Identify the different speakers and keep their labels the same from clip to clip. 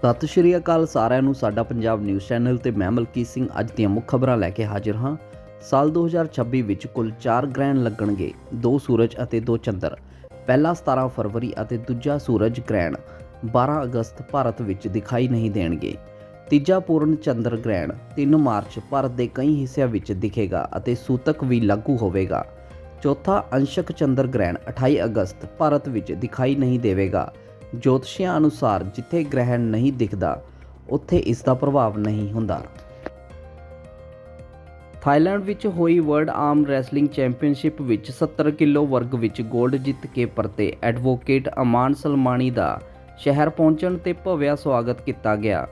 Speaker 1: ਸਤਿ ਸ਼੍ਰੀ ਅਕਾਲ ਸਾਰਿਆਂ ਨੂੰ, ਸਾਡਾ ਪੰਜਾਬ ਨਿਊਜ਼ ਚੈਨਲ ਤੇ ਮੈਂ ਮਲਕੀ ਸਿੰਘ ਅੱਜ ਦੀਆਂ ਮੁੱਖ ਖਬਰਾਂ ਲੈ ਕੇ ਹਾਜ਼ਰ ਹਾਂ। ਸਾਲ 2026 ਵਿੱਚ ਕੁੱਲ 4 ਗ੍ਰਹਿਣ ਲੱਗਣਗੇ, ਦੋ ਸੂਰਜ ਅਤੇ ਦੋ ਚੰਦਰ। ਪਹਿਲਾ 17 ਫਰਵਰੀ ਅਤੇ ਦੂਜਾ ਸੂਰਜ ਗ੍ਰਹਿਣ 12 ਅਗਸਤ ਭਾਰਤ ਵਿੱਚ ਦਿਖਾਈ ਨਹੀਂ ਦੇਣਗੇ। ਤੀਜਾ ਪੂਰਨ ਚੰਦਰ ਗ੍ਰਹਿਣ 3 ਮਾਰਚ ਭਾਰਤ ਦੇ ਕਈ ਹਿੱਸਿਆਂ ਵਿੱਚ ਦਿਖੇਗਾ ਅਤੇ ਸੂਤਕ ਵੀ ਲਾਗੂ ਹੋਵੇਗਾ। ਚੌਥਾ ਅੰਸ਼ਕ ਚੰਦਰ ਗ੍ਰਹਿਣ 28 ਅਗਸਤ ਭਾਰਤ ਵਿੱਚ ਦਿਖਾਈ ਨਹੀਂ ਦੇਵੇਗਾ। ਜੋਤਸ਼ੀਆਂ ਅਨੁਸਾਰ ਜਿੱਥੇ ਗ੍ਰਹਿਣ ਨਹੀਂ ਦਿਖਦਾ, ਉੱਥੇ ਇਸ ਦਾ ਪ੍ਰਭਾਵ ਨਹੀਂ ਹੁੰਦਾ। ਥਾਈਲੈਂਡ ਵਿੱਚ ਹੋਈ ਵਰਲਡ ਆਰਮ ਰੈਸਲਿੰਗ ਚੈਂਪੀਅਨਸ਼ਿਪ ਵਿੱਚ 70 ਕਿਲੋ ਵਰਗ ਵਿੱਚ 골ਡ ਜਿੱਤ ਕੇ ਪਰਤੇ ਐਡਵੋਕੇਟ ਅਮਾਨ ਸਲਮਾਨੀ ਦਾ ਸ਼ਹਿਰ ਪਹੁੰਚਣ ਤੇ ਭਵਿਆ ਸਵਾਗਤ ਕੀਤਾ ਗਿਆ।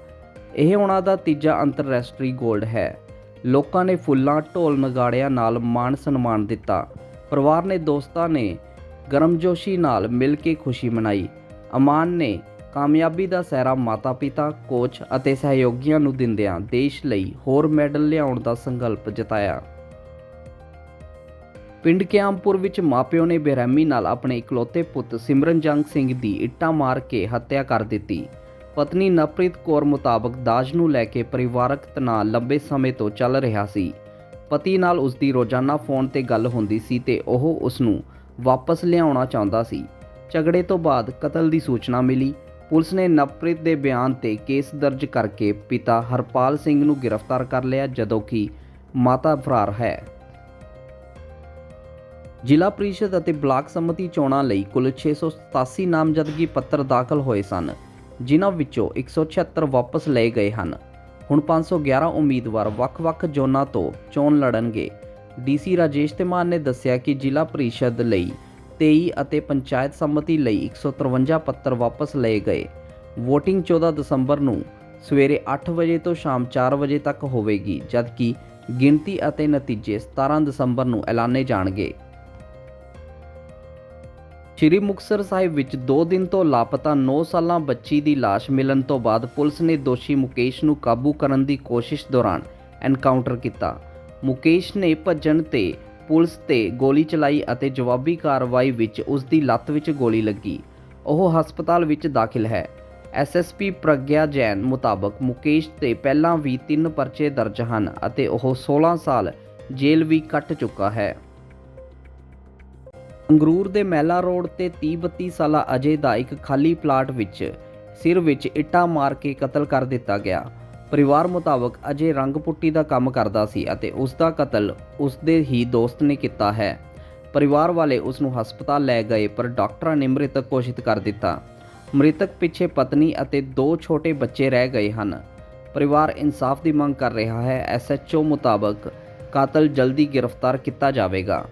Speaker 1: ਇਹ ਉਹਨਾਂ ਦਾ ਤੀਜਾ ਅੰਤਰਰਾਸ਼ਟਰੀ 골ਡ ਹੈ। ਲੋਕਾਂ ਨੇ ਫੁੱਲਾਂ, ਢੋਲ ਨਗਾੜਿਆਂ ਨਾਲ ਮਾਣ ਸਨਮਾਨ ਦਿੱਤਾ। ਪਰਿਵਾਰ ਨੇ ਦੋਸਤਾਂ ਨੇ ਗਰਮਜੋਸ਼ੀ ਨਾਲ ਮਿਲ ਕੇ ਖੁਸ਼ੀ ਮਨਾਈ। ਅਮਾਨ ਨੇ ਕਾਮਯਾਬੀ ਦਾ ਸਹਿਰਾ ਮਾਤਾ-ਪਿਤਾ, ਕੋਚ ਅਤੇ ਸਹਿਯੋਗੀਆਂ ਨੂੰ ਦਿੰਦਿਆਂ ਦੇਸ਼ ਲਈ ਹੋਰ ਮੈਡਲ ਲਿਆਉਣ ਦਾ ਸੰਕਲਪ ਜਤਾਇਆ। ਪਿੰਡ ਕਿਆਮਪੁਰ ਵਿੱਚ ਮਾਪਿਓ ਨੇ ਬੇਰਹਿਮੀ ਨਾਲ ਆਪਣੇ ਇਕਲੌਤੇ ਪੁੱਤ ਸਿਮਰਨਜੰਗ ਸਿੰਘ ਦੀ ਇੱਟਾਂ ਮਾਰ ਕੇ ਹੱਤਿਆ ਕਰ ਦਿੱਤੀ। ਪਤਨੀ ਨਵਪ੍ਰੀਤ ਕੌਰ ਮੁਤਾਬਕ ਦਾਜ ਨੂੰ ਲੈ ਕੇ ਪਰਿਵਾਰਕ ਤਣਾਅ ਲੰਬੇ ਸਮੇਂ ਤੋਂ ਚੱਲ ਰਿਹਾ ਸੀ। ਪਤੀ ਨਾਲ ਉਸ ਦੀ ਰੋਜ਼ਾਨਾ ਫੋਨ ਤੇ ਗੱਲ ਹੁੰਦੀ ਸੀ ਤੇ ਉਹ ਉਸ ਨੂੰ ਵਾਪਸ ਲਿਆਉਣਾ ਚਾਹੁੰਦਾ ਸੀ। ਝਗੜੇ ਤੋਂ ਬਾਅਦ ਕਤਲ ਦੀ ਸੂਚਨਾ ਮਿਲੀ। ਪੁਲਿਸ ਨੇ ਨਵਪ੍ਰੀਤ ਦੇ ਬਿਆਨ ਤੇ ਕੇਸ ਦਰਜ ਕਰਕੇ ਪਿਤਾ ਹਰਪਾਲ ਸਿੰਘ ਨੂੰ ਗ੍ਰਿਫਤਾਰ ਕਰ ਲਿਆ, ਜਦੋਂ ਕਿ ਮਾਤਾ ਫਰਾਰ ਹੈ। ਜ਼ਿਲ੍ਹਾ ਪ੍ਰੀਸ਼ਦ ਅਤੇ ਬਲਾਕ ਸੰਮਤੀ ਚੋਣਾਂ ਲਈ ਕੁੱਲ 687 ਨਾਮਜ਼ਦਗੀ ਪੱਤਰ ਦਾਖਲ ਹੋਏ ਸਨ, ਜਿਨ੍ਹਾਂ ਵਿੱਚੋਂ 176 ਵਾਪਸ ਲਏ ਗਏ ਹਨ। ਹੁਣ 511 ਉਮੀਦਵਾਰ ਵੱਖ-ਵੱਖ ਜ਼ੋਨਾਂ ਤੋਂ ਚੋਣ ਲੜਨਗੇ। ਡੀਸੀ ਰਾਜੇਸ਼ ਤਿਮਾਨ ਨੇ ਦੱਸਿਆ ਕਿ ਜ਼ਿਲ੍ਹਾ ਪ੍ਰੀਸ਼ਦ ਲਈ 23 ਅਤੇ ਪੰਚਾਇਤ ਸੰਮਤੀ ਲਈ 153 ਪੱਤਰ ਵਾਪਸ ਲਏ ਗਏ। VOTING 14 ਦਸੰਬਰ ਨੂੰ ਸਵੇਰੇ 8 ਵਜੇ ਤੋਂ ਸ਼ਾਮ 4 ਵਜੇ ਤੱਕ ਹੋਵੇਗੀ, ਜਦਕਿ ਗਿਣਤੀ ਅਤੇ ਨਤੀਜੇ 17 ਦਸੰਬਰ ਨੂੰ ਐਲਾਨੇ ਜਾਣਗੇ। ਸ਼੍ਰੀ ਮੁਕਤਸਰ ਸਾਹਿਬ ਵਿੱਚ 2 ਦਿਨ ਤੋਂ ਲਾਪਤਾ 9 ਸਾਲਾਂ ਬੱਚੀ ਦੀ ਲਾਸ਼ ਮਿਲਣ ਤੋਂ ਬਾਅਦ ਪੁਲਿਸ ਨੇ ਦੋਸ਼ੀ ਮੁਕੇਸ਼ ਨੂੰ ਕਾਬੂ ਕਰਨ ਦੀ ਕੋਸ਼ਿਸ਼ ਦੌਰਾਨ ਐਨਕਾਊਂਟਰ ਕੀਤਾ। ਮੁਕੇਸ਼ ਨੇ ਭੱਜਣ ਤੇ ਪੁਲਿਸ ਤੇ ਗੋਲੀ ਚਲਾਈ ਅਤੇ ਜਵਾਬੀ ਕਾਰਵਾਈ ਵਿੱਚ ਉਸ ਦੀ ਲੱਤ ਵਿੱਚ ਗੋਲੀ ਲੱਗੀ। ਉਹ ਹਸਪਤਾਲ ਵਿੱਚ ਦਾਖਲ ਹੈ। ਐਸਐਸਪੀ ਪ੍ਰਗਿਆ ਜੈਨ ਮੁਤਾਬਕ ਮੁਕੇਸ਼ ਤੇ ਪਹਿਲਾਂ ਵੀ ਤਿੰਨ ਪਰਚੇ ਦਰਜ ਹਨ ਅਤੇ ਉਹ 16 ਸਾਲ ਜੇਲ੍ਹ ਵੀ ਕੱਟ ਚੁੱਕਾ ਹੈ। ਅੰਗਰੂਰ ਦੇ ਮੈਲਾ ਰੋਡ ਤੇ 30-32 ਸਾਲਾ ਅਜੇ ਦਾ ਇੱਕ ਖਾਲੀ ਪਲਾਟ ਵਿੱਚ ਸਿਰ ਵਿੱਚ ਇੱਟਾਂ ਮਾਰ ਕੇ ਕਤਲ ਕਰ ਦਿੱਤਾ ਗਿਆ। ਪਰਿਵਾਰ ਮੁਤਾਬਕ ਅਜੇ ਰੰਗ ਪੁੱਟੀ ਦਾ ਕੰਮ ਕਰਦਾ ਸੀ ਅਤੇ ਉਸ ਦਾ ਕਤਲ ਉਸ ਦੇ ਹੀ ਦੋਸਤ ਨੇ ਕੀਤਾ ਹੈ। ਪਰਿਵਾਰ ਵਾਲੇ ਉਸ ਨੂੰ ਹਸਪਤਾਲ ਲੈ ਗਏ, ਪਰ ਡਾਕਟਰਾਂ ਨੇ ਮ੍ਰਿਤਕ ਘੋਸ਼ਿਤ ਕਰ ਦਿੱਤਾ। ਮ੍ਰਿਤਕ ਪਿੱਛੇ ਪਤਨੀ ਅਤੇ ਦੋ ਛੋਟੇ ਬੱਚੇ ਰਹਿ ਗਏ ਹਨ। ਪਰਿਵਾਰ ਇਨਸਾਫ ਦੀ ਮੰਗ ਕਰ ਰਿਹਾ ਹੈ। ਐਸਐਚਓ ਮੁਤਾਬਕ ਕਾਤਲ ਜਲਦੀ ਗ੍ਰਿਫਤਾਰ ਕੀਤਾ ਜਾਵੇਗਾ।